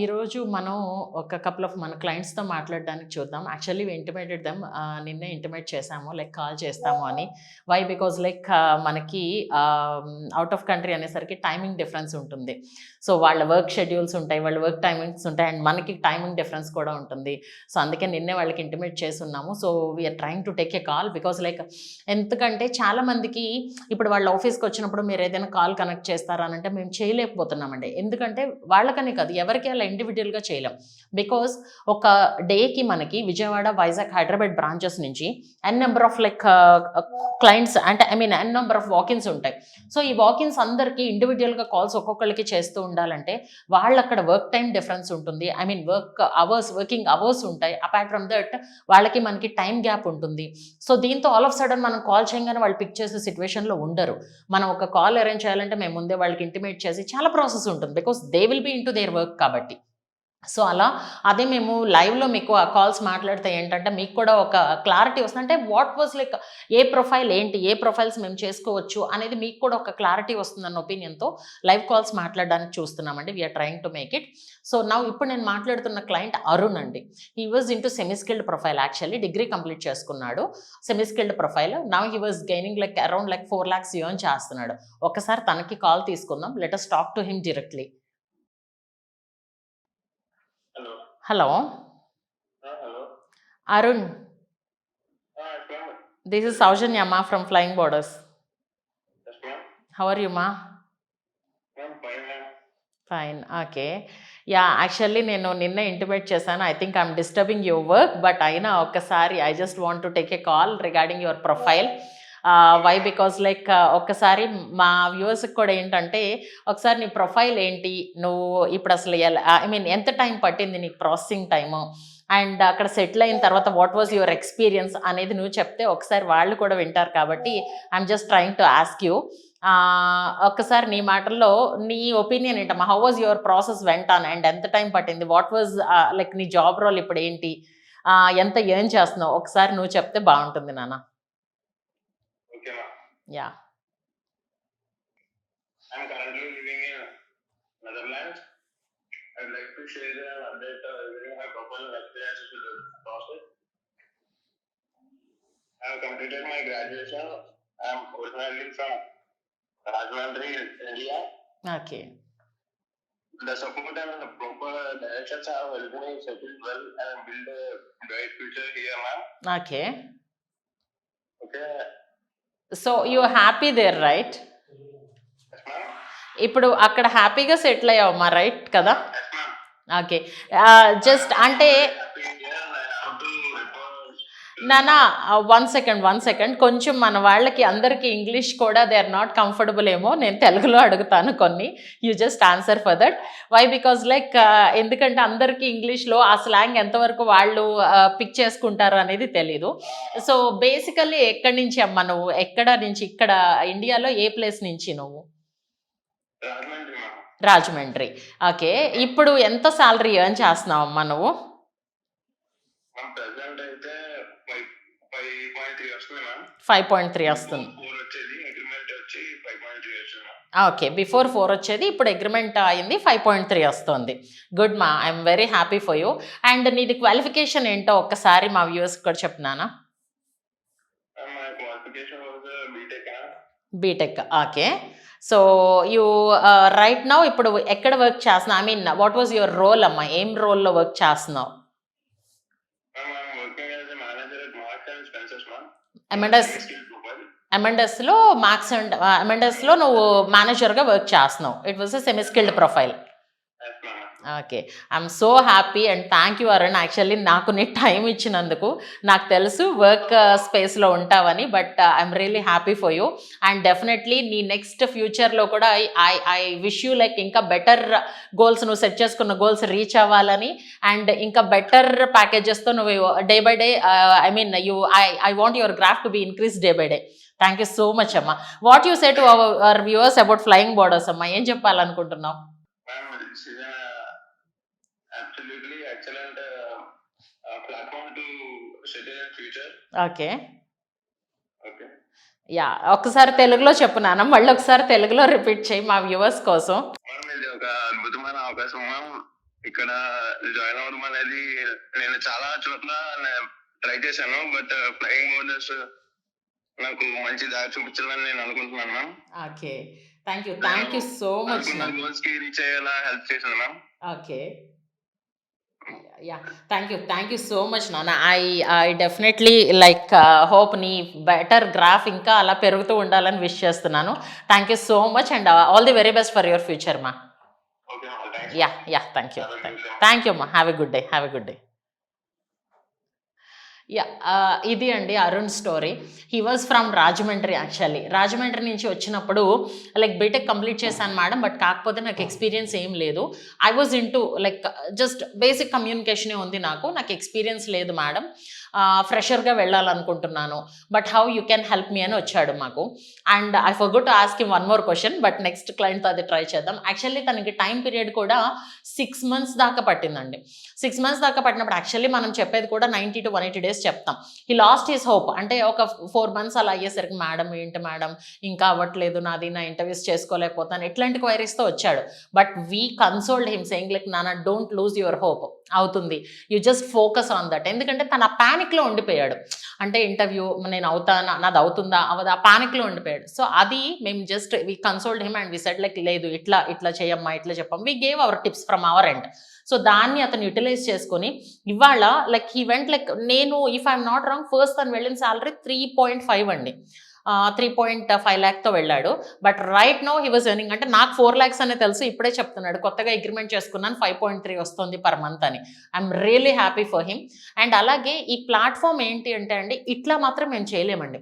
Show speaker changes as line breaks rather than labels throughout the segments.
ఈరోజు మనం ఒక కపుల్ ఆఫ్ మన క్లయింట్స్తో మాట్లాడడానికి చూద్దాం. యాక్చువల్లీ ఇంటిమేటెడ్ దమ్ నిన్నే ఇంటిమేట్ చేసాము లైక్ కాల్ చేస్తాము అని. వై బికాజ్ లైక్ మనకి అవుట్ ఆఫ్ కంట్రీ అనేసరికి టైమింగ్ డిఫరెన్స్ ఉంటుంది. సో వాళ్ళ వర్క్ షెడ్యూల్స్ ఉంటాయి వాళ్ళ వర్క్ టైమింగ్స్ ఉంటాయి అండ్ మనకి టైమింగ్ డిఫరెన్స్ కూడా ఉంటుంది. సో అందుకే నిన్నే వాళ్ళకి ఇంటిమేట్ చేస్తున్నాము. So we're trying to take a call because like ఎందుకంటే చాలామందికి ఇప్పుడు వాళ్ళ ఆఫీస్కి వచ్చినప్పుడు మీరు ఏదైనా కాల్ కనెక్ట్ చేస్తారా అని అంటే మేము చేయలేకపోతున్నామండి. ఎందుకంటే వాళ్ళకనే కాదు ఎవరికి అలా ఇండివిజువల్గా చేయలేం. బికాస్ ఒక డేకి మనకి విజయవాడ వైజాగ్ హైదరాబాద్ బ్రాంచెస్ నుంచి N number of like clients అంటే I mean N number of walk ins ఉంటాయి. సో ఈ వాకిన్స్ అందరికీ ఇండివిజువల్గా కాల్స్ ఒక్కొక్కరికి చేస్తూ ఉండాలంటే వాళ్ళు అక్కడ వర్క్ టైం డిఫరెన్స్ ఉంటుంది. I mean work hours working hours ఉంటాయి. అపార్ట్ ఫ్రమ్ దట్ వాళ్ళకి మనకి టైం గ్యాప్ ఉంటుంది. సో దీంతో ఆల్ ఆఫ్ సడన్ మనం కాల్ చేయగానే వాళ్ళు పిక్ చేసే సిచ్యువేషన్లో ఉండరు. మనం ఒక కాల్ అరేంజ్ చేయాలంటే మేము ముందే వాళ్ళకి ఇంటిమేట్ చేసి చాలా ప్రాసెస్ ఉంటుంది. Because they will be into their work కాబట్టి. సో అలా అదే మేము లైవ్లో మీకు ఆ కాల్స్ మాట్లాడితే ఏంటంటే మీకు కూడా ఒక క్లారిటీ వస్తుంది. అంటే what was like a profile ఏంటి ఏ ప్రొఫైల్స్ మేము చేసుకోవచ్చు అనేది మీకు కూడా ఒక క్లారిటీ వస్తుందన్న ఒపీనియన్తో లైవ్ కాల్స్ మాట్లాడడానికి చూస్తున్నామండి. We're trying to make it so నా ఇప్పుడు నేను మాట్లాడుతున్న క్లయింట్ అరుణ్ అండి. He was into semiskilled profile actually degree complete చేసుకున్నాడు. Semiskilled profile now he was gaining like around like four lakhs యూన్ చేస్తున్నాడు. ఒకసారి తనకి కాల్ తీసుకుందాం. Let us talk to him directly
hello
hello
hello
Arun
ma'am
this is Soujanya మా from Flying Borders
yes ma'am
how are you మా
ma'am fine ma'am
fine okay ya actually నేను నిన్న intimate చేశాను. I think I'm disturbing your work but అయినా ఒక్కసారి I just want to take a call regarding your profile why because like ఒక్కసారి మా వ్యూవర్స్కి కూడా ఏంటంటే ఒకసారి నీ ప్రొఫైల్ ఏంటి? నువ్వు ఇప్పుడు అసలు ఎలా ఐ మీన్ ఎంత టైం పట్టింది నీకు ప్రాసెసింగ్ టైము అండ్ అక్కడ సెటిల్ అయిన తర్వాత వాట్ వాజ్ యువర్ ఎక్స్పీరియన్స్ అనేది నువ్వు చెప్తే ఒకసారి వాళ్ళు కూడా వింటారు కాబట్టి I'm just trying to ask you ఒక్కసారి నీ మాటల్లో నీ ఒపీనియన్ ఏంటమ్మా? How was your process went on and ఎంత టైం పట్టింది? వాట్ వాజ్ లైక్ నీ జాబ్ రోల్ ఇప్పుడు ఏంటి? ఎంత ఏం చేస్తున్నావు? ఒకసారి నువ్వు చెప్తే బాగుంటుంది నాన్న. Yeah.
I'm currently living in Netherlands. I'd like to share an update uh, regarding my professional experiences with the process. I've completed my graduation. I'm originally from Rajmundry, India.
Okay.
The support and the proper directions are helped me settle well and build a bright future here, ma'am.
Okay.
Okay.
So you happy there right. ఇప్పుడు అక్కడ హ్యాపీగా settle అయ్యావమ్మా right కదా. Okay just అంటే నానా one second one second కొంచెం మన వాళ్ళకి అందరికీ ఇంగ్లీష్ కూడా దే ఆర్ నాట్ కంఫర్టబుల్ ఏమో నేను తెలుగులో అడుగుతాను కొన్ని. You just answer for that why because like ఎందుకంటే అందరికీ ఇంగ్లీష్లో ఆ స్లాంగ్ ఎంతవరకు వాళ్ళు పిక్ చేసుకుంటారు అనేది తెలీదు. సో బేసికల్లీ ఎక్కడి నుంచి అమ్మ నువ్వు? ఎక్కడ నుంచి? ఇక్కడ ఇండియాలో ఏ ప్లేస్ నుంచి నువ్వు?
రాజమండ్రి.
ఓకే ఇప్పుడు ఎంత శాలరీ ఎర్న్ చేస్తున్నావు అమ్మా నువ్వు?
అయితే ఫైవ్ ఫైవ్ పాయింట్ త్రీ వస్తుంది మ్యామ్
ఫైవ్ పాయింట్ త్రీ వస్తుంది. ఓకే బిఫోర్ ఫోర్ వచ్చేది? ఇప్పుడు అగ్రిమెంట్ అయింది ఫైవ్ పాయింట్ త్రీ వస్తుంది. గుడ్ మా I'm very happy for you and నీది క్వాలిఫికేషన్ ఏంటో ఒక్కసారి మా వ్యూవర్స్ కూడా చెప్తున్నానా
B Tech
okay so you right now ఇప్పుడు ఎక్కడ వర్క్ చేస్తున్నావు? I mean what was your role అమ్మా? ఏం రోల్లో వర్క్ చేస్తున్నావు? ఎంఎండస్
ప్రొఫైల్
ఎంఎండస్లో మార్క్స్ అండ్ ఎంఎండస్లో నువ్వు మేనేజర్గా వర్క్ చేస్తున్నావు. It was a semi skilled profile okay I'm so happy and thank you Arun actually నాకు నీ టైం ఇచ్చినందుకు. నాకు తెలుసు వర్క్ స్పేస్లో ఉంటావని but I'm really happy for you and definitely నీ నెక్స్ట్ ఫ్యూచర్లో కూడా I I wish you like ఇంకా బెటర్ గోల్స్ నువ్వు సెట్ చేసుకున్న గోల్స్ రీచ్ అవ్వాలని. అండ్ ఇంకా బెటర్ ప్యాకేజెస్తో నువ్వు day by day I mean you I I want your graph to be increase day by day thank you so much అమ్మా. What you say to our viewers about Flying Borders అమ్మా? ఏం చెప్పాలనుకుంటున్నావు? Okay. Yeah ఒక్కసారి తెలుగులో చెప్పు నాన్న మళ్ళీ ఒకసారి తెలుగులో రిపీట్ చేయి మా వ్యూవర్స్ కోసం.
ఒక అద్భుతమైన అవకాశం ఇక్కడ జాయిన్ అవ్వడం అనేది నేను చాలా చోట్ల ట్రై చేశాను బట్ ఫ్లయింగ్ మోడల్స్ నాకు మంచి దారి చూపించాలని నేను అనుకుంటున్నాను ma'am
okay. Thank you thank you so much
అనుకున్న గోల్స్కి రీచ్ అయ్యేలా హెల్ప్ చేశాను ma'am
okay. Ya thank you thank you so much నాన్న I I definitely like hope నీ బెటర్ గ్రాఫ్ ఇంకా అలా పెరుగుతూ ఉండాలని విష్ చేస్తున్నాను. Thank you so much and all the very best for your future మా ya ya thank you thank you అమ్మా have a good day have a good day Uh, ఇది అండి Arun story he was from Rajahmundry actually Rajahmundry నుంచి వచ్చినప్పుడు like BTech complete చేశాను madam but కాకపోతే నాకు experience ఏం లేదు. I was in like just basic కమ్యూనికేషనే ఉంది నాకు. నాకు ఎక్స్పీరియన్స్ లేదు మేడం ఫ్రెషర్గా uh, వెళ్ళాలనుకుంటున్నాను. But how you can help me అని వచ్చాడు మాకు. And I forgot to ask him one more question but next క్లయింట్తో అది ట్రై చేద్దాం. యాక్చువల్లీ తనకి టైం పీరియడ్ కూడా సిక్స్ మంత్స్ దాకా పట్టిందండి. సిక్స్ మంత్స్ దాకా పట్టినప్పుడు యాక్చువల్లీ మనం చెప్పేది కూడా ninety to one eighty days చెప్తాం. ఈ లాస్ట్ ఈస్ హోప్ అంటే ఒక ఫోర్ మంత్స్ అలా అయ్యేసరికి మేడం ఏంటి మేడం? ఇంకా అవ్వట్లేదు నాది నా ఇంటర్వ్యూస్ చేసుకోలేకపోతాను. ఇట్లాంటి క్వైరీస్తో వచ్చాడు. But we consoled him saying like నాన్న డోంట్ లూజ్ యువర్ హోప్ అవుతుంది. You just focus on that ఎందుకంటే తన ప్యానిక్లో ఉండిపోయాడు. అంటే ఇంటర్వ్యూ నేను అవుతానా నాది అవుతుందా అవదా ప్యానిక్లో ఉండిపోయాడు. సో అది మేము just we consoled him and we set like లేదు ఇట్లా ఇట్లా చేయమ్మా ఇట్లా చెప్పాం we gave our tips from our end so దాన్ని అతను యూటిలైజ్ చేసుకొని ఇవాళ లైక్ ఈ లైక్ నేను if I'm not wrong first తను వెళ్ళిన సాలరీ త్రీ పాయింట్ ఫైవ్ అండి. త్రీ పాయింట్ ఫైవ్ ల్యాక్తో వెళ్ళాడు. But right now he was earning అంటే నాకు ఫోర్ ల్యాక్స్ అనే తెలుసు ఇప్పుడే చెప్తున్నాడు. కొత్తగా అగ్రిమెంట్ చేసుకున్నాను ఫైవ్ పాయింట్ త్రీ వస్తుంది పర్ మంత్ అని. I'm really happy for him and అలాగే ఈ ప్లాట్ఫామ్ ఏంటి అంటే అండి ఇట్లా మాత్రం మేము చేయలేమండి.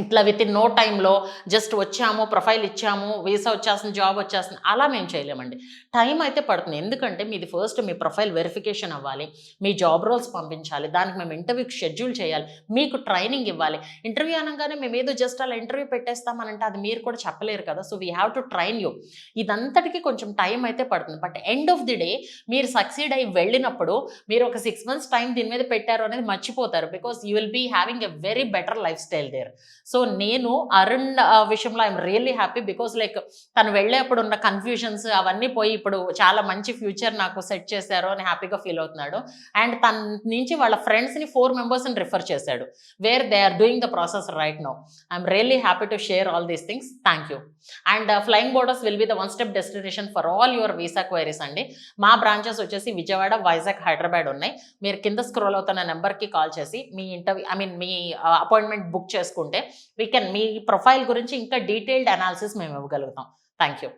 ఇట్లా విత్ ఇన్ నో టైంలో జస్ట్ వచ్చాము ప్రొఫైల్ ఇచ్చాము వీసా వచ్చేస్తుంది జాబ్ వచ్చేస్తుంది అలా మేము చేయలేమండి. టైం అయితే పడుతుంది. ఎందుకంటే మీది ఫస్ట్ మీ ప్రొఫైల్ వెరిఫికేషన్ అవ్వాలి మీ జాబ్ రోల్స్ పంపించాలి దానికి మేము ఇంటర్వ్యూకి షెడ్యూల్ చేయాలి మీకు ట్రైనింగ్ ఇవ్వాలి. ఇంటర్వ్యూ అనగానే మేము ఏదో జస్ట్ అలా ఇంటర్వ్యూ పెట్టేస్తామనంటే అది మీరు కూడా చెప్పలేరు కదా. So we have to train you ఇదంతటికి కొంచెం టైం అయితే పడుతుంది. But end of the day మీరు సక్సీడ్ అయ్యి వెళ్ళినప్పుడు మీరు ఒక సిక్స్ మంత్స్ టైం దీని మీద పెట్టారు అనేది మర్చిపోతారు. Because you will be having a very better lifestyle there so నేను అరుణ్ విషయంలో I'm really happy because like తను వెళ్ళేప్పుడు ఉన్న కన్ఫ్యూజన్స్ అవన్నీ పోయి ఇప్పుడు చాలా మంచి ఫ్యూచర్ నాకు సెట్ చేశారు అని హ్యాపీగా ఫీల్ అవుతున్నాడు. అండ్ తన నుంచి వాళ్ళ ఫ్రెండ్స్ని ఫోర్ మెంబర్స్ని రిఫర్ చేశాడు. Where they are doing the process right now I'm really happy to share all these things thank you and Flying Borders will be the one step destination for all your visa queries అండి. మా branches వచ్చేసి విజయవాడ వైజాగ్ హైదరాబాద్ ఉన్నాయి. మీరు కింద scroll అవుతున్న నెంబర్కి call చేసి మీ ఇంటర్వ్యూ ఐ మీన్ మీ uh, అపాయింట్మెంట్ బుక్ చేసుకుంటే వీ కెన్ మీ ప్రొఫైల్ గురించి ఇంకా డీటెయిల్డ్ అనాలిసిస్ మేము ఇవ్వగలుగుతాం. Thank you